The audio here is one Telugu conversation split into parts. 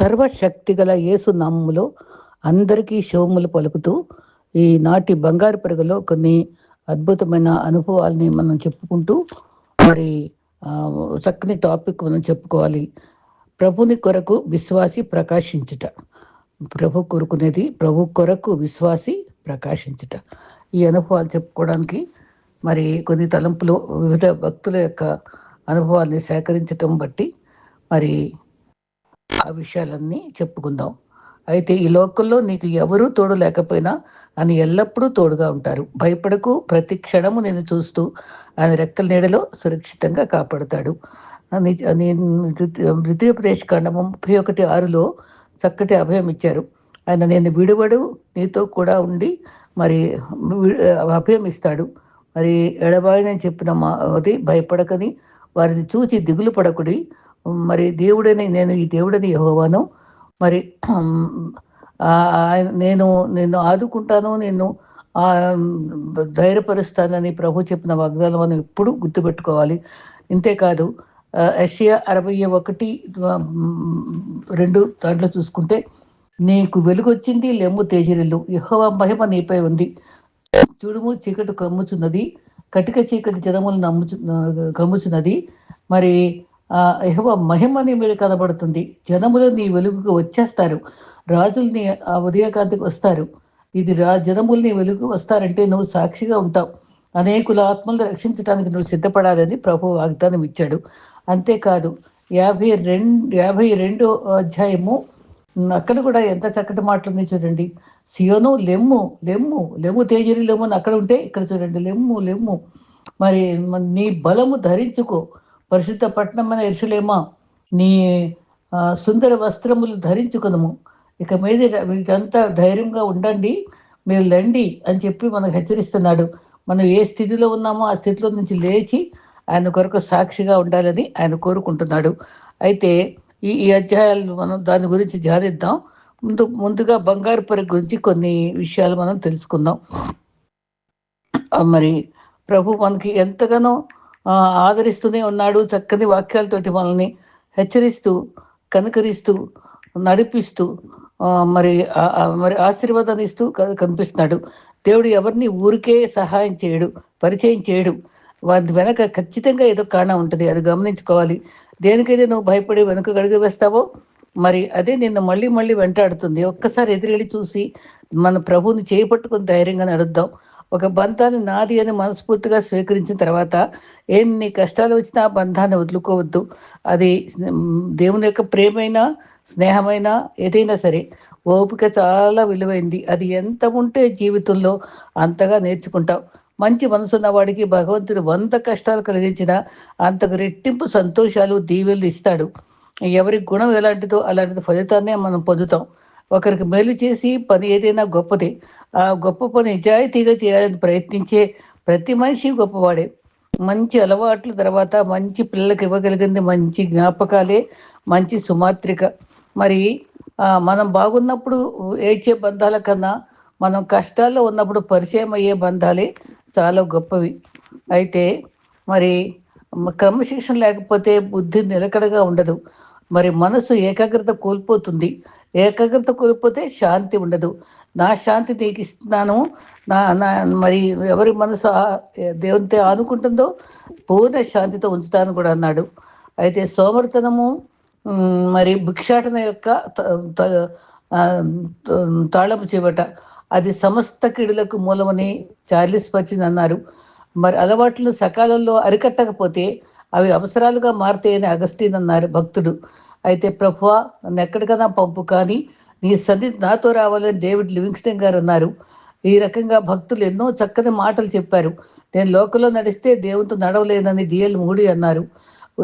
సర్వశక్తి గల యేసు నామములో అందరికీ శోములు పలుకుతూ ఈ నాటి బంగారు పెరుగులో కొన్ని అద్భుతమైన అనుభవాల్ని మనం చెప్పుకుంటూ మరి చక్కని టాపిక్ మనం చెప్పుకోవాలి. ప్రభుని కొరకు విశ్వాసి ప్రకాశించుట. ప్రభు కోరుకునేది ప్రభు కొరకు విశ్వాసి ప్రకాశించుట. ఈ అనుభవాలు చెప్పుకోవడానికి మరి కొన్ని తలంపులు వివిధ భక్తుల యొక్క అనుభవాల్ని సేకరించటం బట్టి మరి ఆ విషయాలన్నీ చెప్పుకుందాం. అయితే ఈ లోకంలో నీకు ఎవరూ తోడు లేకపోయినా అని ఎల్లప్పుడూ తోడుగా ఉంటారు. భయపడకు ప్రతి క్షణము నేను చూస్తూ ఆయన రెక్కల నీడలో సురక్షితంగా కాపాడుతాడు. అని నేను ద్వితీయోపదేశ కాండము ముప్పై ఒకటి ఆరులో చక్కటి అభయం ఇచ్చారు. ఆయన నేను విడువడు నీతో కూడా ఉండి మరి వి- అభయం ఇస్తాడు. మరి ఎడబాయనని చెప్పిన మా అది భయపడకని వారిని చూచి దిగులు పడకుడి. మరి దేవుడని నేను ఈ దేవుడని యహోవాను. మరి నేను నిన్ను ఆదుకుంటాను నిన్ను ధైర్యపరుస్తానని ప్రభు చెప్పిన వాగ్దానం మనం ఎప్పుడు గుర్తుపెట్టుకోవాలి. ఇంతేకాదు ఆ, అరవై ఒకటి రెండు దాంట్లో చూసుకుంటే నీకు వెలుగొచ్చింది లెమ్ము తేజరిల్లు యహోవ మహిమ నీపై ఉంది. చూడుము చీకటి కమ్ముచున్నది కటిక చీకటి జనములు నమ్ముచు కమ్ముచున్నది. మరి యెహోవా మహిమ నీ మీద కనబడుతుంది. జనములు నీ వెలుగుకు వచ్చేస్తారు. రాజులు నీ ఆ ఉదయకాంతికి వస్తారు. ఇది రా జనములు నీ వెలుగు వస్తారంటే నువ్వు సాక్షిగా ఉంటావు. అనేకుల ఆత్మలను రక్షించడానికి నువ్వు సిద్ధపడాలని ప్రభు వాగ్దానం ఇచ్చాడు. అంతేకాదు యాభై రెండు యాభై రెండో అధ్యాయము అక్కడ కూడా ఎంత చక్కటి మాటలు ఉన్నాయి చూడండి. సియోను లెమ్ము లెమ్ము లెమ్ము తేజరి లెమ్ము అక్కడ ఉంటే ఇక్కడ చూడండి. లెమ్ము లెమ్ము. మరి నీ బలము ధరించుకో. పరిశుద్ధ పట్టణమైన ఎరుసలేమా నీ సుందర వస్త్రములు ధరించుకుదము ఇక మీద వీటంతా ధైర్యంగా ఉండండి మీరు లండి అని చెప్పి మనకు హెచ్చరిస్తున్నాడు. మనం ఏ స్థితిలో ఉన్నామో ఆ స్థితిలో నుంచి లేచి ఆయన కొరకు సాక్షిగా ఉండాలని ఆయన కోరుకుంటున్నాడు. అయితే ఈ ఈ అధ్యాయాలు మనం దాని గురించి ధ్యానిద్దాం. ముందు ముందుగా బంగారు పరి గురించి కొన్ని విషయాలు మనం తెలుసుకుందాం. మరి ప్రభు మనకి ఎంతగానో ఆదరిస్తూనే ఉన్నాడు చక్కని వాక్యాలతోటి మనల్ని హెచ్చరిస్తూ కనుకరిస్తూ నడిపిస్తూ మరి మరి ఆశీర్వాదాన్ని ఇస్తూ కనిపిస్తున్నాడు. దేవుడు ఎవరిని ఊరికే సహాయం చేయడు పరిచయం చేయడు. వారి వెనక ఖచ్చితంగా ఏదో కారణం ఉంటుంది అది గమనించుకోవాలి. దేనికైతే నువ్వు భయపడి వెనుక గడిగి వేస్తావో మరి అదే నిన్ను మళ్ళీ మళ్ళీ వెంటాడుతుంది. ఒక్కసారి ఎదురెళ్ళి చూసి మన ప్రభువుని చేపట్టుకుని ధైర్యంగా నడుద్దాం. ఒక బంధాన్ని నాది అని మనస్ఫూర్తిగా స్వీకరించిన తర్వాత ఎన్ని కష్టాలు వచ్చినా ఆ బంధాన్ని వదులుకోవద్దు. అది దేవుని యొక్క ప్రేమైనా స్నేహమైనా ఏదైనా సరే ఓపిక చాలా విలువైంది. అది ఎంత ఉంటే జీవితంలో అంతగా నేర్చుకుంటాం మంచి మనసున్న వాడికి భగవంతుడు వంద కష్టాలు కలిగించిన అంతకు రెట్టింపు సంతోషాలు దీవెలు ఇస్తాడు. ఎవరి గుణం ఎలాంటిదో అలాంటి ఫలితాన్నే మనం పొందుతాం. ఒకరికి మేలు చేసి పని ఏదైనా గొప్పదే. ఆ గొప్ప పని నిజాయితీగా చేయాలని ప్రయత్నించే ప్రతి మనిషి గొప్పవాడే. మంచి అలవాట్ల తర్వాత మంచి పిల్లలకు ఇవ్వగలిగింది మంచి జ్ఞాపకాలే మంచి సుమాత్రిక. మరి మనం బాగున్నప్పుడు ఏడ్చే బంధాల కన్నా మనం కష్టాల్లో ఉన్నప్పుడు పరిచయం అయ్యే బంధాలే చాలా గొప్పవి. అయితే మరి క్రమశిక్షణ లేకపోతే బుద్ధి నిలకడగా ఉండదు. మరి మనసు ఏకాగ్రత కోల్పోతుంది. ఏకాగ్రత కోల్పోతే శాంతి ఉండదు. నా శాంతి నీకు ఇస్తున్నాను నా నా మరి ఎవరి మనసు దేవునితో ఆనుకుంటుందో పూర్ణ శాంతితో ఉంచుతాను కూడా అన్నాడు. అయితే సోమర్తనము మరి భిక్షాటన యొక్క తాళపు చేపట. అది సమస్త కీడులకు మూలమని చార్లిస్ పర్చిన్ అన్నారు. మరి అలవాట్లు సకాలంలో అరికట్టకపోతే అవి అవసరాలుగా మారుతాయని అగస్టిన్ అన్నారు భక్తుడు. అయితే ప్రభువా నన్ను ఎక్కడికైనా పంపు కానీ నీ సన్నిధి నాతో రావాలని డేవిడ్ లివింగ్స్టన్ గారు అన్నారు. ఈ రకంగా భక్తులు ఎన్నో చక్కని మాటలు చెప్పారు. నేను లోకంలో నడిస్తే దేవునితో నడవలేదని డిఎల్ మూడి అన్నారు.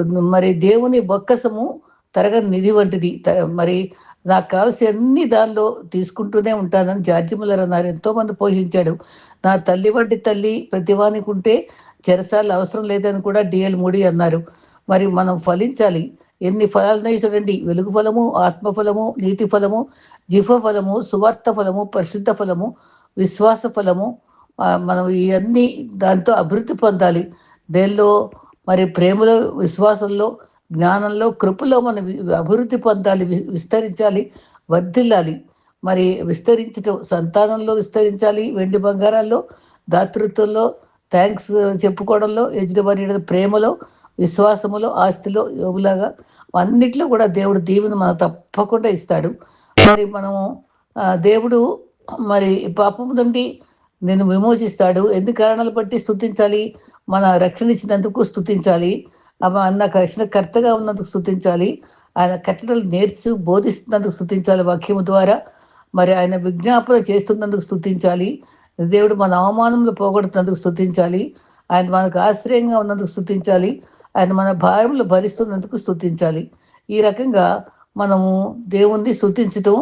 మరి దేవుని బొక్కసము తరగని నిధి వంటిది. త- మరి నాకు కావాల్సిన అన్ని దానిలో తీసుకుంటూనే ఉంటానని జార్జి ముల్లర్ అన్నారు. ఎంతోమంది పోషించాడు. నా తల్లి వంటి తల్లి ప్రతివానికి ఉంటే చెరసాలు అవసరం లేదని కూడా డిఎల్ మూడి అన్నారు. మరి మనం ఫలించాలి. ఎన్ని ఫలాలున్నాయి చూడండి వెలుగు ఫలము ఆత్మఫలము నీతి ఫలము జిఫ ఫలము సువార్త ఫలము పరిశుద్ధ ఫలము విశ్వాస ఫలము. మనం ఇవన్నీ దాంతో అభివృద్ధి పొందాలి. దేనిలో? మరి ప్రేమలో విశ్వాసంలో జ్ఞానంలో కృపలో మనం అభివృద్ధి పొందాలి విస్తరించాలి వర్ధిల్లాలి. మరి విస్తరించడం సంతానంలో విస్తరించాలి వెండి బంగారాల్లో దాతృత్వంలో థ్యాంక్స్ చెప్పుకోవడంలో యజమాని ప్రేమలో విశ్వాసములో ఆస్తిలో యోగులాగా అన్నిట్లో కూడా దేవుడు దీవెన మనం తప్పకుండా ఇస్తాడు. మరి మనము దేవుడు మరి పాపం నుండి నేను విమోచిస్తాడు. ఎన్ని కారణాలు బట్టి స్థుతించాలి మన రక్షణ ఇచ్చినందుకు స్థుతించాలి అన్న నాకు రక్షణకర్తగా ఉన్నందుకు స్థుతించాలి ఆయన కట్టడలు నేర్చు బోధిస్తున్నందుకు స్థుతించాలి వాక్యము ద్వారా. మరి ఆయన విజ్ఞాపన చేస్తున్నందుకు స్థుతించాలి దేవుడు మన అవమానంలో పోగొడుతున్నందుకు స్థుతించాలి ఆయన మనకు ఆశ్రయంగా ఉన్నందుకు స్థుతించాలి ఆయన మన భారములు భరిస్తున్నందుకు స్థుతించాలి ఈ రకంగా మనము దేవుణ్ణి స్థుతించటం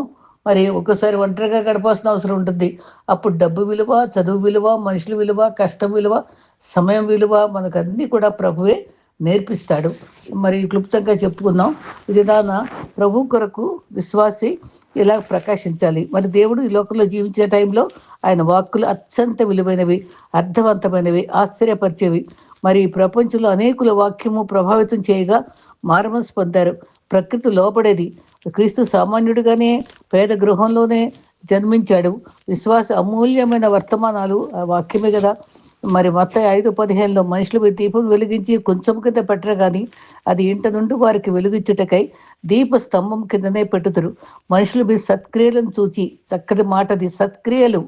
మరి ఒక్కసారి ఒంటరిగా గడపాల్సిన అవసరం ఉంటుంది. అప్పుడు డబ్బు విలువ చదువు విలువ మనుషుల విలువ కష్టం విలువ సమయం విలువ మనకు అన్నీ కూడా ప్రభువే నేర్పిస్తాడు. మరి క్లుప్తంగా చెప్పుకుందాం. ఇది దాన ప్రభు కొరకు విశ్వాసి ఇలా ప్రకాశించాలి. మరి దేవుడు ఈ లోకంలో జీవించే టైంలో ఆయన వాక్కులు అత్యంత విలువైనవి అర్థవంతమైనవి ఆశ్చర్యపరిచేవి. మరి ప్రపంచంలో అనేకుల వాక్యము ప్రభావితం చేయగా మారమనసు పొందారు. ప్రకృతి లోపడేది క్రీస్తు సామాన్యుడిగానే పేద గృహంలోనే జన్మించాడు. విశ్వాస అమూల్యమైన వర్తమానాలు ఆ వాక్యమే కదా. మరి మొత్తం ఐదు పదిహేనులో మనుషులు దీపం వెలిగించి కొంచెం కింద పెట్టరు కానీ అది ఇంట నుండి వారికి వెలుగించుటకై దీప స్తంభం కిందనే పెట్టుతురు మనుషులు మీ సత్క్రియలను చూచి చక్కటి మాటది సత్క్రియలు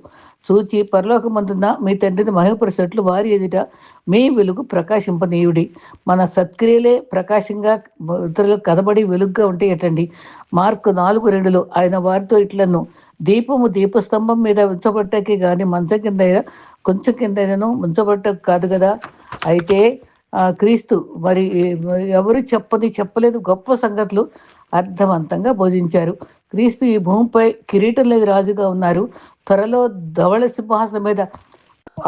చూచి పరలోకమందున మీ తండ్రిని మహిమపరిచేట్లు వారి ఎదుట మీ వెలుగు ప్రకాశింపనీయుడి. మన సత్క్రియలే ప్రకాశంగా ఇతరులకు కదబడి వెలుగుగా ఉంటే ఎటండి మార్కు నాలుగు రెండులో ఆయన వారితో ఇట్లను దీపము దీపస్తంభం మీద ఉంచబట్టకి కానీ మంచం కింద కొంచెం కిందనను ఉంచబట్ట కాదు కదా. అయితే క్రీస్తు మరి మరి ఎవరు చెప్పని చెప్పలేదు గొప్ప సంగతులు అర్థవంతంగా బోధించారు. క్రీస్తు ఈ భూమిపై కిరీటం లేదు రాజుగా ఉన్నారు. త్వరలో ధవళ సింహాసనం మీద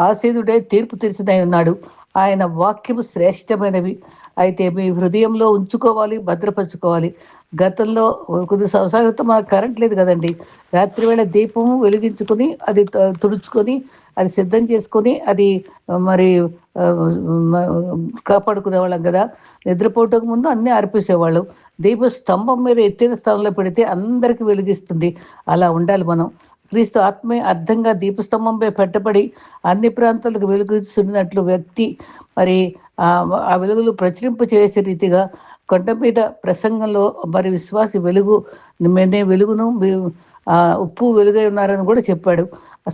ఆసీనుడే తీర్పు తీర్చినై ఉన్నాడు. ఆయన వాక్యము శ్రేష్టమైనవి. అయితే మీ హృదయంలో ఉంచుకోవాలి భద్రపరచుకోవాలి. గతంలో కొద్ది సంవత్సరాల క్రితం మనకు కరెంట్ లేదు కదండి. రాత్రి వేళ దీపము వెలిగించుకొని అది త- తుడుచుకొని అది సిద్ధం చేసుకొని అది మరి కాపాడుకునేవాళ్ళం కదా. నిద్రపోవటం ముందు అన్నీ అర్పేసేవాళ్ళు దీప స్తంభం మీద ఎత్తిన స్థలంలో పెడితే అందరికీ వెలిగిస్తుంది. అలా ఉండాలి మనం. క్రీస్తు ఆత్మే అర్థంగా దీపస్తంభంపై పెట్టబడి అన్ని ప్రాంతాలకు వెలుగుతున్నట్లు వ్యక్తి మరి ఆ వెలుగులు ప్రచురింపు చేసే రీతిగా కొండ మీద ప్రసంగంలో మరి విశ్వాసి వెలుగు నేనే వెలుగును ఉప్పు వెలుగై ఉన్నారని కూడా చెప్పాడు.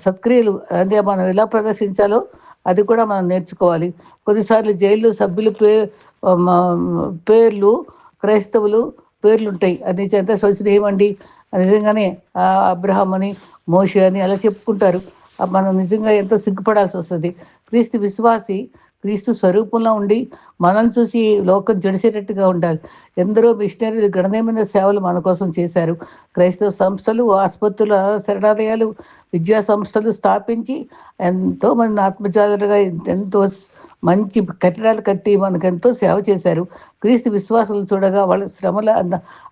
సత్క్రియలు అంటే మనం ఎలా ప్రదర్శించాలో అది కూడా మనం నేర్చుకోవాలి. కొన్నిసార్లు జైల్లో సభ్యులు పే పేర్లు క్రైస్తవులు పేర్లు ఉంటాయి అది చెంత వచ్చిన ఏమండి నిజంగానే అబ్రహం అని మోషి అని అలా చెప్పుకుంటారు. మనం నిజంగా ఎంతో సిగ్గుపడాల్సి వస్తుంది. క్రీస్తు విశ్వాసి క్రీస్తు స్వరూపంలో ఉండి మనం చూసి లోకం చెడిసేటట్టుగా ఉండాలి. ఎందరో మిషనరీలు గణనీయమైన సేవలు మన కోసం చేశారు. క్రైస్తవ సంస్థలు ఆసుపత్రులు శరణాలయాలు విద్యా సంస్థలు స్థాపించి ఎంతో మంది ఆత్మజాలుగా ఎంతో మంచి కట్టడాలు కట్టి మనకు ఎంతో సేవ చేశారు. క్రీస్తు విశ్వాసాలు చూడగా వాళ్ళ శ్రమల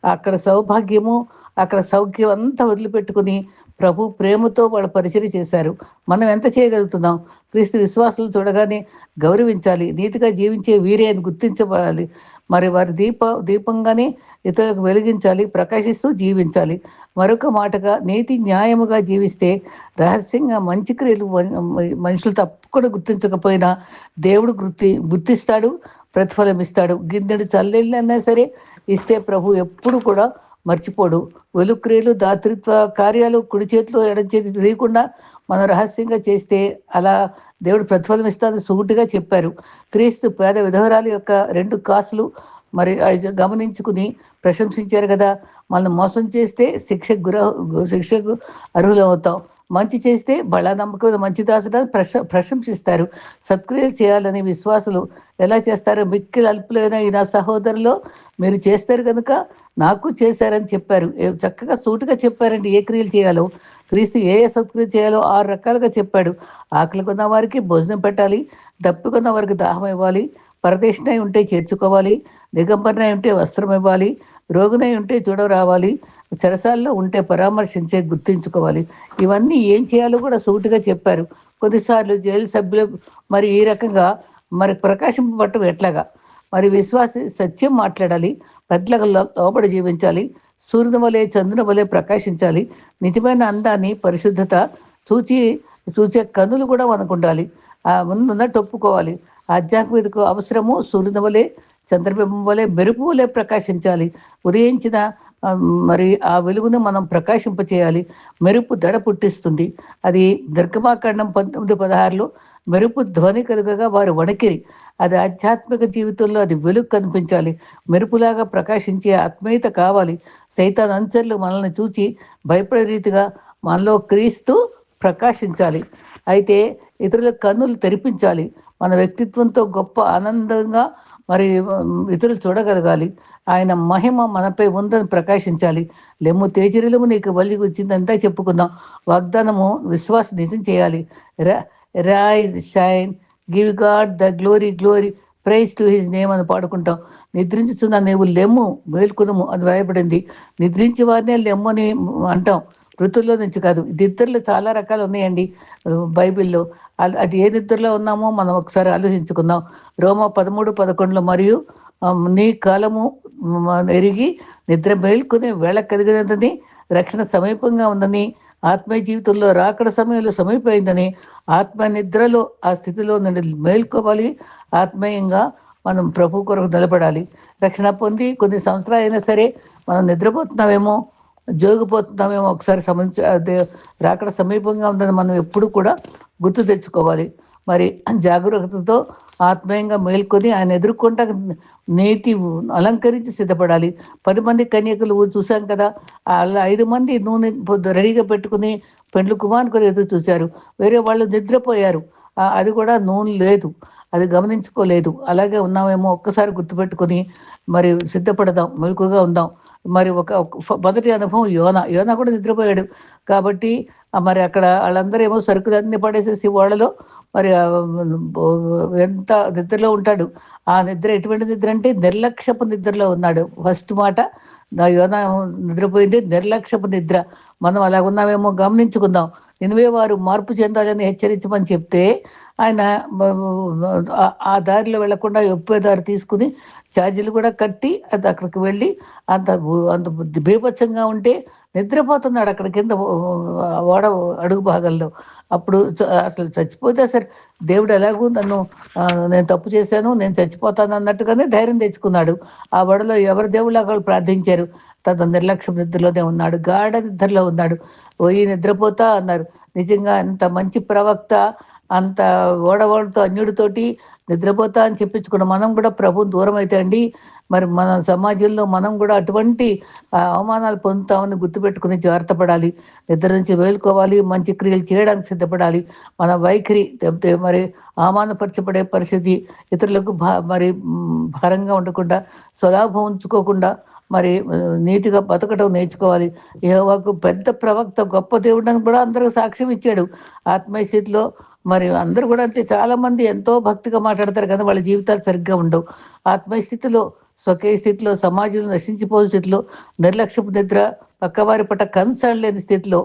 అక్కడ సౌభాగ్యము అక్కడ సౌఖ్యం అంతా వదిలిపెట్టుకుని ప్రభు ప్రేమతో వాళ్ళు పరిచయం చేశారు. మనం ఎంత చేయగలుగుతున్నాం? క్రీస్తు విశ్వాసాలు చూడగానే గౌరవించాలి నీతిగా జీవించే వీరే అని గుర్తించబడాలి. మరి వారి దీప దీపంగానే ఇతరులకు వెలిగించాలి ప్రకాశిస్తూ జీవించాలి. మరొక మాటగా నీతి న్యాయముగా జీవిస్తే రహస్యంగా మంచి క్రియలు మ- మనుషులు తప్పకుండా గుర్తించకపోయినా దేవుడు గుర్తి గుర్తిస్తాడు ప్రతిఫలం ఇస్తాడు గిన్నెడు చల్లెళ్ళైనా సరే ఇస్తే ప్రభు ఎప్పుడు కూడా మర్చిపోడు. వెలుక్రియలు దాతృత్వ కార్యాలు కుడి చేతిలో ఎడం చేతి తెలియకుండా మనం రహస్యంగా చేస్తే అలా దేవుడు ప్రతిఫలం ఇస్తానని సూటిగా చెప్పారు. క్రీస్తు పేద విధవరాలు యొక్క రెండు కాసులు మరి గమనించుకుని ప్రశంసించారు కదా. మనం మోసం చేస్తే శిక్షకు గుర శిక్షకు అర్హులవుతాం మంచి చేస్తే బళ నమ్మకమైన మంచి దాసుడని ప్రశ ప్రశంసిస్తారు. సత్క్రియలు చేయాలని విశ్వాసులు ఎలా చేస్తారో? మిక్కిలి అల్పులైన ఈ నా సహోదరులో మీరు చేస్తారు కనుక నాకు చేశారని చెప్పారు. చక్కగా సూటుగా చెప్పారండి. ఏ క్రియలు చేయాలో? క్రీస్తు ఏ ఏ సత్క్రియ చేయాలో ఆరు రకాలుగా చెప్పాడు. ఆకలి కొన్న వారికి భోజనం పెట్టాలి. దప్పికొన్న వారికి దాహం ఇవ్వాలి. పరదేశనై ఉంటే చేర్చుకోవాలి. దిగంబరనై ఉంటే వస్త్రం ఇవ్వాలి. రోగునై ఉంటే చూడరావాలి చెరసాల్లో ఉంటే పరామర్శించే గుర్తించుకోవాలి. ఇవన్నీ ఏం చేయాలో కూడా సూటిగా చెప్పారు. కొన్నిసార్లు జైలు సభ్యులు మరి ఈ రకంగా మరి ప్రకాశింపబట్టం ఎట్లాగా? మరి విశ్వాసి సత్యం మాట్లాడాలి. పెద్దలకు లో- లోబడి జీవించాలి. సూర్యుని వలె చంద్రుని వలె ప్రకాశించాలి. నిజమైన అందాన్ని పరిశుద్ధత చూచి చూచే కనులు కూడా మనకు ఉండాలి ఆ ముందున్నట్టు ఒప్పుకోవాలి. ఆధ్యాత్మికకు అవసరము సూర్యుని వలె చంద్రబింబం వలె మెరుపు వలె ప్రకాశించాలి. ఉదయించిన మరి ఆ వెలుగును మనం ప్రకాశింపచేయాలి. మెరుపు దడ పుట్టిస్తుంది. అది దుర్గమాకాండం పంతొమ్మిది పదహారులో మెరుపు ధ్వని కలుగగా వారు వణికిరి. అది ఆధ్యాత్మిక జీవితంలో అది వెలుగు కనిపించాలి. మెరుపులాగా ప్రకాశించే ఆత్మీయత కావాలి. సైతాన్ అంచర్లు మనల్ని చూచి భయపడే రీతిగా మనలో క్రీస్తు ప్రకాశించాలి. అయితే ఇతరుల కన్నులు తెరిపించాలి. మన వ్యక్తిత్వంతో గొప్ప ఆనందంగా మరి ఇతరులు చూడగలగాలి. ఆయన మహిమ మనపై ఉందని ప్రకాశించాలి. లెమ్ము తేజరిలము నీకు వల్లి వచ్చిందంతా చెప్పుకుందాం. వాగ్దానము విశ్వాస నిజం చేయాలి. Rise shine give God the glory glory praise to his name అని పాడుకుంటాం. నిద్రించుతున్న నీవు లెమ్ము మేల్కొనుము అని వ్రాయబడింది. నిద్రించి వారినే లెమ్ము అని అంటాం. వృత్తుల్లో నుంచి కాదు. నిద్రలు చాలా రకాలు ఉన్నాయండి బైబిల్లో. అటు ఏ నిద్రలో ఉన్నామో మనం ఒకసారి ఆలోచించుకుందాం. రోమ పదమూడు పదకొండులో మరియు నీ కాలము ఎరిగి నిద్ర మేల్కొని వేళ కలిగినదని రక్షణ సమీపంగా ఉందని ఆత్మీయ జీవితంలో రాకడ సమయంలో సమీపమైందని ఆత్మ నిద్రలో ఆ స్థితిలో నుండి మేల్కోవాలి. ఆత్మీయంగా మనం ప్రభు కొరకు నిలబడాలి. రక్షణ పొంది కొన్ని సంవత్సరాలు అయినా సరే మనం నిద్రపోతున్నామేమో జోగిపోతున్నామేమో ఒకసారి సంబంధించి రాకడ సమీపంగా ఉందని మనం ఎప్పుడు కూడా గుర్తు తెచ్చుకోవాలి. మరి జాగ్రత్తతో ఆత్మీయంగా మేల్కొని ఆయన ఎదుర్కొంటా నేతి అలంకరించి సిద్ధపడాలి. పది మంది కన్యకులు చూసాం కదా ఐదు మంది నూనె పొద్దు రెడీగా పెట్టుకుని పెండ్లు కుమారుకొని ఎదురు చూశారు. వేరే వాళ్ళు నిద్రపోయారు. అది కూడా నూనె లేదు. అది గమనించుకోలేదు. అలాగే ఉన్నామేమో ఒక్కసారి గుర్తుపెట్టుకొని మరి సిద్ధపడదాం మెలకుగా ఉందాం. మరి ఒక మొదటి అనుభవం యోన. యోన కూడా నిద్రపోయాడు. కాబట్టి మరి అక్కడ వాళ్ళందరూ ఏమో సరుకులన్నీ పడేసేసి వాళ్ళలో మరి ఎంత నిద్రలో ఉంటాడు? ఆ నిద్ర ఎటువంటి నిద్ర అంటే నిర్లక్ష్యపు నిద్రలో ఉన్నాడు. ఫస్ట్ మాట యోన నిద్రపోయింది నిర్లక్ష్యపు నిద్ర. మనం అలా ఉన్నామేమో గమనించుకుందాం. నినవే వారు మార్పు చెందాలని హెచ్చరించమని చెప్తే ఆయన ఆ- దారిలో వెళ్ళకుండా ఒప్పే దారి తీసుకుని ఛార్జీలు కూడా కట్టి అది అక్కడికి వెళ్ళి అంత అంత బుద్ధి బీభత్సంగా ఉంటే నిద్రపోతున్నాడు అక్కడ కింద ఓడ అడుగు భాగంలో. అప్పుడు చ- అసలు చచ్చిపోతే సరే దేవుడు ఎలాగూ నన్ను నేను తప్పు చేశాను నేను చచ్చిపోతాను అన్నట్టుగానే ధైర్యం తెచ్చుకున్నాడు. ఆ ఓడలో ఎవరి దేవుళ్ళు అక్కడ ప్రార్థించారు? తన నిర్లక్ష్యం నిద్రలోనే ఉన్నాడు గాఢ నిద్రలో ఉన్నాడు. పోయి నిద్రపోతా అన్నారు. నిజంగా అంత మంచి ప్రవక్త అంత ఓడవాడుతో అన్యుడితోటి నిద్రపోతా అని చెప్పించుకున్న మనం కూడా ప్రభు దూరం అయితే అండి. మరి మన సమాజంలో మనం కూడా అటువంటి అవమానాలు పొందుతామని గుర్తుపెట్టుకుని జాగ్రత్త పడాలి నిద్ర నుంచి వేలుకోవాలి మంచి క్రియలు చేయడానికి సిద్ధపడాలి. మన వైఖరి మరి అవమానపరచబడే పరిస్థితి ఇతరులకు భా మరి భారంగా ఉండకుండా స్వలాభం ఉంచుకోకుండా మరి నీతిగా బతకడం నేర్చుకోవాలి. యెహోవాకు పెద్ద ప్రవక్త గొప్ప దేవుడు అని కూడా అందరికి సాక్ష్యం ఇచ్చాడు. ఆత్మీయస్థితిలో మరి అందరూ కూడా అంతే. చాలా మంది ఎంతో భక్తిగా మాట్లాడతారు కదా వాళ్ళ జీవితాలు సరిగ్గా ఉండవు. ఆత్మీయ స్థితిలో స్వకీయ స్థితిలో సమాజంలో నశించిపోయే స్థితిలో నిర్లక్ష్యపు నిద్ర పక్కవారి పట్ల కన్సర్న్ లేని స్థితిలో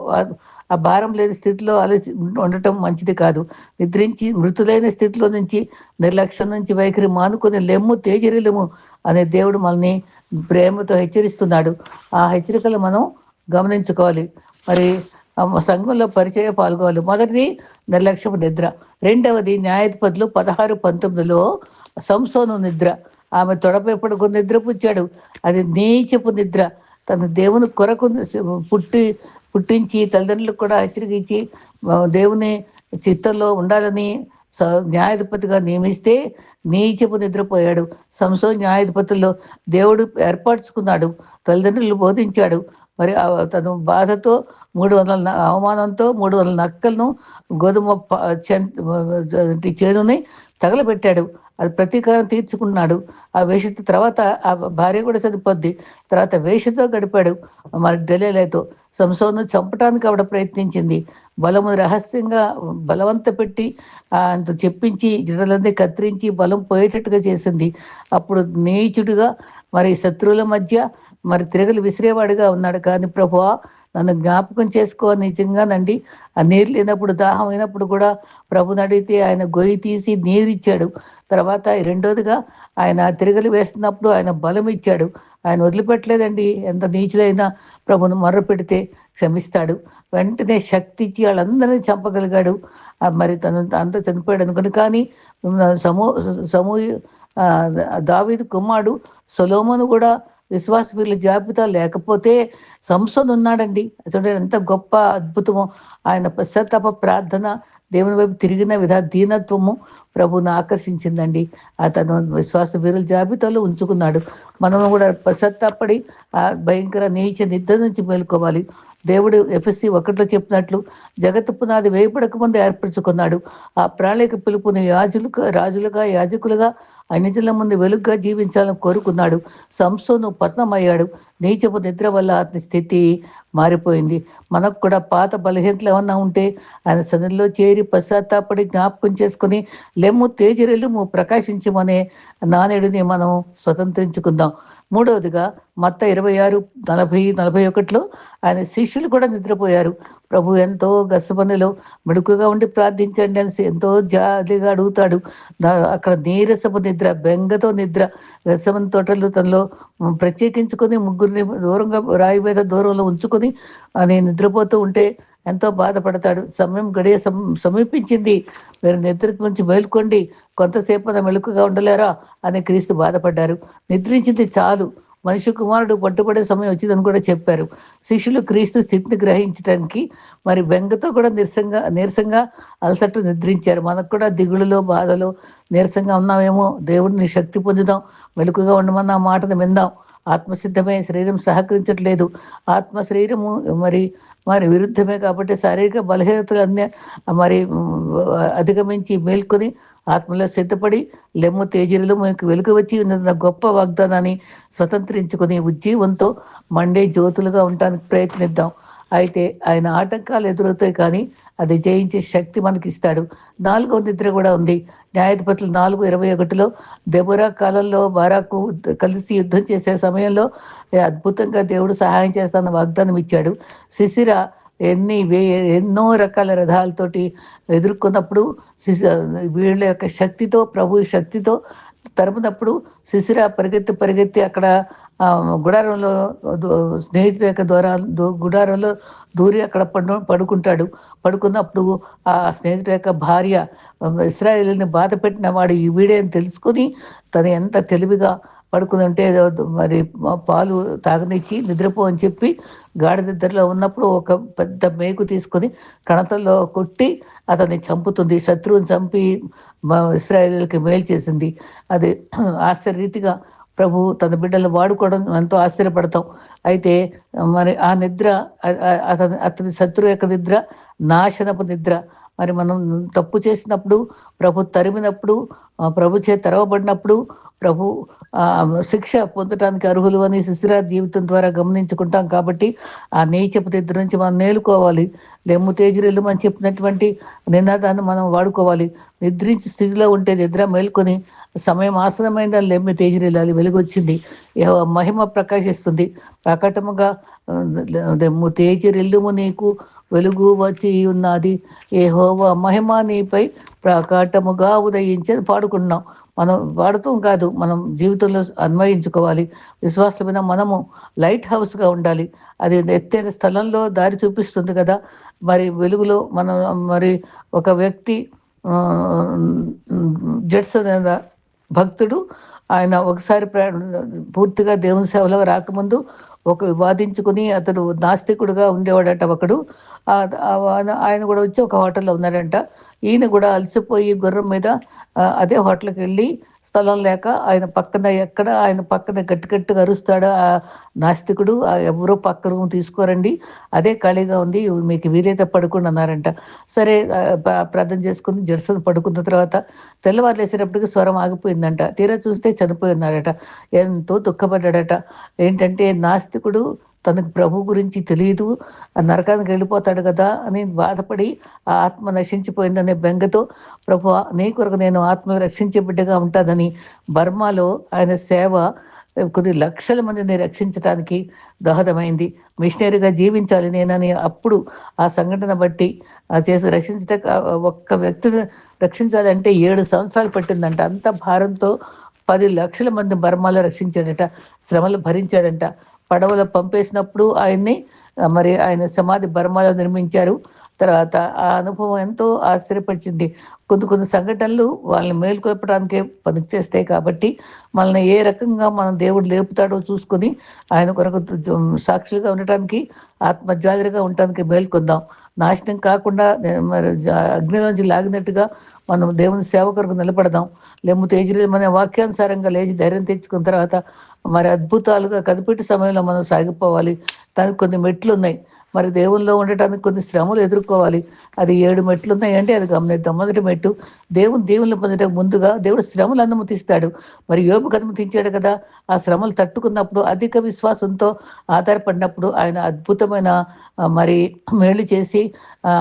ఆ- భారం లేని స్థితిలో ఆలోచి ఉండటం మంచిది కాదు. నిద్రించి మృతులైన స్థితిలో నుంచి నిర్లక్ష్యం నుంచి వైఖరి మానుకొని లెమ్ము తేజరిలము అనే దేవుడు మనల్ని ప్రేమతో హెచ్చరిస్తున్నాడు. ఆ హెచ్చరికలు మనం గమనించుకోవాలి. మరి ఆ సంఘంలో పరిచయ పాల్గొవాలి. మొదటిది నిర్లక్ష్యపు నిద్ర. రెండవది న్యాయాధిపతులు పదహారు పంతొమ్మిదిలో సంసోను నిద్ర. ఆమె తొడపై పడుకుని నిద్రపుచ్చాడు. అది నీచపు నిద్ర. తన దేవుని కొరకు పుట్టి పుట్టించి తల్లిదండ్రులకు కూడా హెచ్చరికించి దేవుని చిత్తంలో ఉండాలని స- న్యాయాధిపతిగా నియమిస్తే నీచపు నిద్రపోయాడు. సంసో న్యాయాధిపతుల్లో దేవుడు ఏర్పరచుకున్నాడు. తల్లిదండ్రులు బోధించాడు. మరి తను బాధతో మూడు వందల అవమానంతో మూడు వందల నక్కలను గోధుమ చేనుని తగలబెట్టాడు. అది ప్రతీకారం తీర్చుకున్నాడు. ఆ వేషత్తు తర్వాత ఆ భార్య కూడా చనిపోద్ది. తర్వాత వేషతో గడిపాడు. మరి డెలేలతో సంసోను చంపటానికి ఆవిడ ప్రయత్నించింది. బలము రహస్యంగా బలవంత పెట్టి అంత చెప్పించి జడలన్నీ కత్తిరించి బలం పోయేటట్టుగా చేసింది. అప్పుడు నీచుడుగా మరి శత్రువుల మధ్య మరి తిరగలు విసిరేవాడిగా ఉన్నాడు. కానీ ప్రభువా నన్ను జ్ఞాపకం చేసుకో నిజంగానండి. ఆ నీరు లేనప్పుడు దాహం అయినప్పుడు కూడా ప్రభుని అడిగితే ఆయన గొయ్యి తీసి నీరు ఇచ్చాడు. తర్వాత రెండోదిగా ఆయన తిరగలి వేస్తున్నప్పుడు ఆయన బలం ఇచ్చాడు. ఆయన వదిలిపెట్టలేదండి. ఎంత నీచులైనా ప్రభును మర్ర పెడితే క్షమిస్తాడు. వెంటనే శక్తి ఇచ్చి వాళ్ళందరినీ చంపగలిగాడు. మరి తను అంత చనిపోయాడు అనుకుని కానీ సమూ సమూ దావీదు కుమారుడు సొలోమను కూడా విశ్వాస వీళ్ళ జాబితా లేకపోతే సంసద్ ఉన్నాడండి. చూడండి ఎంత గొప్ప అద్భుతము. ఆయన పశ్చాత్తాప ప్రార్థన దేవుని వైపు తిరిగిన విధా దీనత్వము ప్రభుని ఆకర్షించిందండి. అతను విశ్వాస వీరుల జాబితాలో ఉంచుకున్నాడు. మనము కూడా పశ్చాత్తాపడి ఆ భయంకర నీచ నిద్ర నుంచి మేలుకోవాలి. దేవుడు ఎఫ్ఎస్సి ఒకటిలో చెప్పినట్లు జగత్ పునాది వేయబడక ముందు ఏర్పరచుకున్నాడు. ఆ ప్రణాళిక పిలుపుని యాజులుగా రాజులుగా యాజకులుగా అన్నిజుల ముందు వెలుగ్గా జీవించాలని కోరుకున్నాడు. సంస్థను పతనమయ్యాడు. నీచపు నిద్ర వల్ల అతని స్థితి మారిపోయింది. మనకు కూడా పాత బలహీనతలు ఏమన్నా ఉంటే ఆయన సన్నిధిలో చేరి పశ్చాత్తాపడి జ్ఞాపకం చేసుకుని లెమ్ము తేజరెల్లుము ప్రకాశించమనే నానేడుని మనం స్వతంత్రించుకుందాం. మూడవదిగా మత్త ఇరవై ఆరు నలభై నలభై ఒకటిలో ఆయన శిష్యులు కూడా నిద్రపోయారు. ప్రభు ఎంతో గసపనిలో మెడుకుగా ఉండి ప్రార్థించండి అని ఎంతో జాలిగా అడుగుతాడు. అక్కడ నీరసపు నిద్ర బెంగతో నిద్ర గసమని తోటలు తనలో ప్రత్యేకించుకొని ముగ్గురిని దూరంగా రాయి మీద దూరంలో ఉంచుకొని అని నిద్రపోతూ ఉంటే ఎంతో బాధపడతాడు. సమయం గడియ సమీపించింది. మీరు నిద్ర నుంచి మేల్కొండి. కొంతసేపు మెలుకుగా ఉండలేరా అని క్రీస్తు బాధపడ్డారు. నిద్రించింది చాలు. మనిషి కుమారుడు పట్టుబడే సమయం వచ్చిందని కూడా చెప్పారు. శిష్యులు క్రీస్తు స్థితిని గ్రహించడానికి మరి బెంగతో కూడా నిరసంగా నీరసంగా అలసట నిద్రించారు. మనకు కూడా దిగులులో బాధలో నీరసంగా ఉన్నామేమో. దేవుడిని శక్తి పొందుదాం. మెలకుగా ఉండమన్న మాటను విందాం. ఆత్మసిద్ధమే శరీరం సహకరించట్లేదు. ఆత్మ శరీరము మరి మరి విరుద్ధమే కాబట్టి శారీరక బలహీనతలన్నీ మరి అధిగమించి మేల్కొని ఆత్మలో సిద్ధపడి లెమ్ము తేజీలలో మీకు వెలుగు వచ్చి ఉన్న గొప్ప వాగ్దానాన్ని స్వతంత్రించుకుని ఉజ్జీవంతో మండే జ్యోతులుగా ఉండడానికి ప్రయత్నిద్దాం. అయితే ఆయన ఆటంకాలు ఎదురవుతాయి కానీ అది జయించే శక్తి మనకి ఇస్తాడు నాలుగో నిద్ర కూడా ఉంది. న్యాయాధిపతులు నాలుగు ఇరవై ఒకటిలో దెబురా కాలంలో బారాకు కలిసి యుద్ధం చేసే సమయంలో అద్భుతంగా దేవుడు సహాయం చేస్తానన్న వాగ్దానం ఇచ్చాడు. శిశిర ఎన్ని వే ఎన్నో రకాల రథాలతోటి ఎదుర్కొన్నప్పుడు వీళ్ళ యొక్క శక్తితో ప్రభు శక్తితో తరుపునప్పుడు శిశిర పరిగెత్తి పరిగెత్తి అక్కడ గుడారంలో దు- స్నేహితుల యొక్క ద్వారా గుడారంలో దూరి అక్కడ పడు పడుకుంటాడు. పడుకున్నప్పుడు ఆ స్నేహితుడి యొక్క భార్య ఇస్రాయేల్ని బాధ పెట్టిన వాడు ఈ వీడే అని తెలుసుకొని తను ఎంత తెలివిగా పడుకుందంటే మరి పాలు తాగనిచ్చి నిద్రపో అని చెప్పి గాఢ నిద్రలో ఉన్నప్పుడు ఒక పెద్ద మేకు తీసుకొని కణతల్లో కొట్టి అతన్ని చంపుతుంది. శత్రువుని చంపి మా ఇస్రాయేల్కి మేలు చేసింది. అది ఆశ్చర్యరీతిగా ప్రభు తన బిడ్డలు వాడుకోవడం ఎంతో ఆశ్చర్యపడతాం. అయితే మరి ఆ నిద్ర అతని అతని శత్రువు యొక్క నిద్ర నాశనపు నిద్ర. మరి మనం తప్పు చేసినప్పుడు ప్రభు తరిమినప్పుడు ప్రభు చే తెరవబడినప్పుడు ప్రభు శిక్ష పొందటానికి అర్హులు అని శిశిరా జీవితం ద్వారా గమనించుకుంటాం కాబట్టి ఆ నీచపు నిద్ర నుంచి మనం నేలుకోవాలి. లెమ్ము తేజరెల్లు అని చెప్పినటువంటి నినాదాన్ని మనం వాడుకోవాలి. నిద్రించి స్థితిలో ఉంటే నిద్ర మేల్కొని సమయం ఆసనమైన లెమ్మి తేజరెల్లాలి వెలుగొచ్చింది. మహిమ ప్రకాశిస్తుంది. ప్రకటముగా లెమ్ము తేజరెల్లుము నీకు వెలుగు వచ్చి ఉన్నది. హోవ మహిమ నీపై ప్రకటముగా ఉదయించి పాడుకున్నాం మనం వాడుతూ కాదు మనం జీవితంలో అన్వయించుకోవాలి. విశ్వాసమైన మనము లైట్ హౌస్గా ఉండాలి. అది ఎత్తైన స్థలంలో దారి చూపిస్తుంది కదా. మరి వెలుగులో మనం మరి ఒక వ్యక్తి ఆ, భక్తుడు ఆయన ఒకసారి పూర్తిగా దేవుని సేవలో రాకముందు ఒక వివాదించుకుని అతడు నాస్తికుడుగా ఉండేవాడట ఒకడు. ఆయన- కూడా వచ్చి ఒక హోటల్లో ఉన్నాడంట ఈయన కూడా అలసిపోయి గుర్రం మీద అదే హోటల్కి వెళ్ళి స్థలం లేక ఆయన పక్కన ఎక్కడ ఆయన పక్కన గట్టి గట్టిగా అరుస్తాడు ఆ నాస్తికుడు ఆ ఎవరో పక్క రూమ్ తీసుకోరండి. అదే ఖాళీగా ఉంది మీకు వీలైతే పడుకోండి అన్నారంట. సరే ప్రార్థన చేసుకుని జెర్సన్ పడుకున్న తర్వాత తెల్లవారు లేసేటప్పటికి స్వరం ఆగిపోయిందంట. తీరా చూస్తే చనిపోయి ఉన్నారట. ఎంతో దుఃఖపడ్డాడట. ఏంటంటే నాస్తికుడు తనకు ప్రభు గురించి తెలియదు ఆ నరకానికి వెళ్ళిపోతాడు కదా అని బాధపడి ఆ ఆత్మ నశించిపోయిందనే బెంగతో ప్రభు నీ కొరకు నేను ఆత్మ రక్షించే బిడ్డగా ఉంటానని బర్మాలో ఆయన సేవ కొన్ని లక్షల మందిని రక్షించడానికి దోహదమైంది. మిషనరీగా జీవించాలి నేనని అప్పుడు ఆ సంఘటన బట్టి ఆ చేసి రక్షించట ఒక్క వ్యక్తిని రక్షించాలంటే ఏడు సంవత్సరాలు పట్టిందంట. అంత భారంతో పది లక్షల మంది బర్మాలో రక్షించాడట శ్రమలు భరించాడంట. పడవలో పంపేసినప్పుడు ఆయన్ని మరి ఆయన సమాధి బర్మాలో నిర్మించారు. తర్వాత ఆ అనుభవం ఎంతో ఆశ్చర్యపరిచింది. కొన్ని కొన్ని సంఘటనలు వాళ్ళని మేల్కొల్పడానికే పనిచేస్తాయి కాబట్టి మనల్ని ఏ రకంగా మనం దేవుడు లేపుతాడో చూసుకొని ఆయన కొరకు సాక్షులుగా ఉండటానికి ఆత్మజాలిగా ఉండటానికి మేల్కొందాం. నాశనం కాకుండా మరి అగ్నిలోంచి లాగినట్టుగా మనం దేవుని సేవ కొరకు నిలబడదాం. లేము తేజీ మన వాక్యానుసారంగా లేచి ధైర్యం తెచ్చుకున్న తర్వాత మరి అద్భుతాలుగా కనిపెట్టి సమయంలో మనం సాగిపోవాలి. దానికి కొన్ని మెట్లు ఉన్నాయి మరి దేవుల్లో ఉండటానికి కొన్ని శ్రమలు ఎదుర్కోవాలి. అది ఏడు మెట్లు ఉన్నాయంటే అది గమనిద్దాం. మొదటి మెట్టు దేవుని దేవుని పొందటం ముందుగా దేవుడు శ్రమలు అనుమతిస్తాడు. మరి యోపుకు అనుమతించాడు కదా. ఆ శ్రమలు తట్టుకున్నప్పుడు అధిక విశ్వాసంతో ఆధారపడినప్పుడు ఆయన అద్భుతమైన మరి మేలు చేసి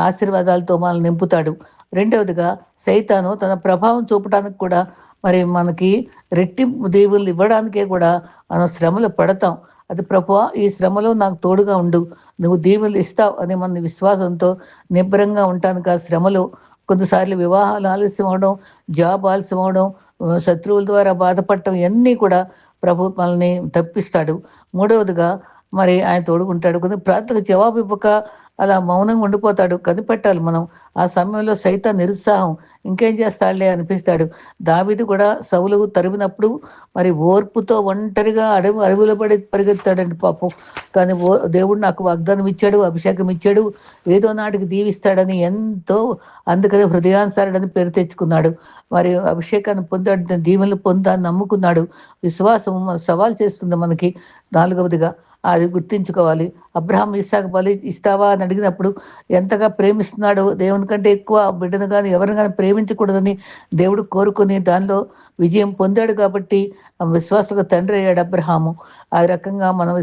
ఆశీర్వాదాలతో మనల్ని నింపుతాడు. రెండవదిగా సైతాను తన ప్రభావం చూపడానికి కూడా మరి మనకి రెట్టింపు దేవుళ్ళు ఇవ్వడానికే కూడా మనం శ్రమలు పడతాం. అది ప్రభు ఈ శ్రమలో నాకు తోడుగా ఉండు. నువ్వు దీవులు ఇస్తావు అనే మన విశ్వాసంతో నిబ్బరంగా ఉంటాను ఆ శ్రమలో. కొన్నిసార్లు వివాహాలు ఆలస్యం అవడం జాబ్ ఆలస్యం అవడం శత్రువుల ద్వారా బాధపడటం ఇవన్నీ కూడా ప్రభు మనల్ని తప్పిస్తాడు. మూడవదిగా మరి ఆయన తోడుకుంటాడు కొన్ని ప్రార్థనకు జవాబు ఇవ్వక అలా మౌనంగా ఉండిపోతాడు కనిపెట్టాలి మనం. ఆ సమయంలో సైతం నిరుత్సాహం. ఇంకేం చేస్తాడులే అనిపిస్తాడు. దావిది కూడా సవులు తరిమినప్పుడు మరి ఓర్పుతో ఒంటరిగా అడవి అడవిలో పడి పరిగెత్తాడండి పాపం. కానీ ఓ దేవుడు నాకు వాగ్దానం ఇచ్చాడు అభిషేకం ఇచ్చాడు ఏదో నాటికి దీవిస్తాడని ఎంతో అందుకనే హృదయానుసారుడని పేరు తెచ్చుకున్నాడు. మరి అభిషేకాన్ని పొందాడు దీవెనలు పొందాన్ని నమ్ముకున్నాడు. విశ్వాసం సవాల్ చేస్తుంది మనకి నాలుగవదిగా. అది గుర్తించుకోవాలి. అబ్రహాం ఇస్సాకు బలి ఇస్తావా అని అడిగినప్పుడు ఎంతగా ప్రేమిస్తున్నాడు దేవుని కంటే ఎక్కువ బిడ్డను కానీ ఎవరిని కానీ ప్రేమించకూడదని దేవుడు కోరుకుని దానిలో విజయం పొందాడు కాబట్టి విశ్వాసకు తండ్రి అయ్యాడు అబ్రహాము. ఆ రకంగా మనం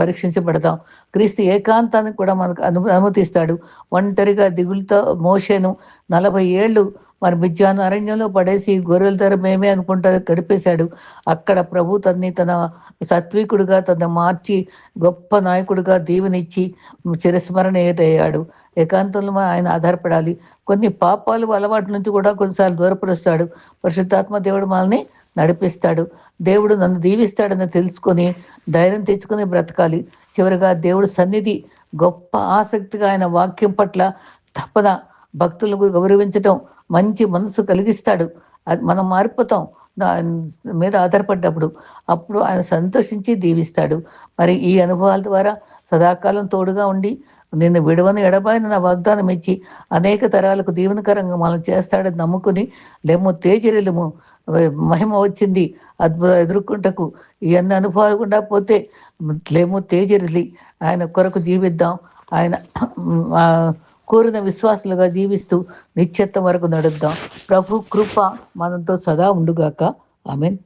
పరీక్షించబడతాం. క్రీస్తు ఏకాంతానికి కూడా మనకు అను అనుమతిస్తాడు. ఒంటరిగా దిగులతో మోషను నలభై ఏళ్ళు మరి మిథ్యాన అరణ్యంలో పడేసి గొర్రెల ధర మేమే అనుకుంటా గడిపేశాడు. అక్కడ ప్రభు తన్ని తన సత్వికుడిగా తన మార్చి గొప్ప నాయకుడిగా దీవెనిచ్చి చిరస్మరణ ఏటయ్యాడు. ఏకాంతంలో ఆయన ఆధారపడాలి. కొన్ని పాపాలు అలవాటు నుంచి కూడా కొన్నిసార్లు దూరపరుస్తాడు. పరిశుద్ధాత్మ దేవుడు మనల్ని నడిపిస్తాడు. దేవుడు నన్ను దీవిస్తాడని తెలుసుకొని ధైర్యం తెచ్చుకొని బ్రతకాలి. చివరిగా దేవుడు సన్నిధి గొప్ప ఆసక్తిగా ఆయన వాక్యం పట్ల తప్పన భక్తులకు గౌరవించటం మంచి మనసు కలిగిస్తాడు. అది మనం మారిపోతాం. మీద ఆధారపడ్డప్పుడు అప్పుడు ఆయన సంతోషించి దీవిస్తాడు. మరి ఈ అనుభవాల ద్వారా సదాకాలం తోడుగా ఉండి నిన్ను విడవని ఎడబాయిన నా వాగ్దానం ఇచ్చి అనేక తరాలకు దీవెనకరంగా మనం చేస్తాడని నమ్ముకుని లెమ్ము తేజరిలము మహిమ వచ్చింది. అద్భుత ఎదుర్కొంటకు ఇవన్నీ అనుభవాలు కూడా పోతే లేము తేజరిలి ఆయన కొరకు జీవిద్దాం. ఆయన కోరిన విశ్వాసులుగా జీవిస్తూ నిత్యత్వం వరకు నడుద్దాం. ప్రభు కృప మనతో సదా ఉండుగాక. I mean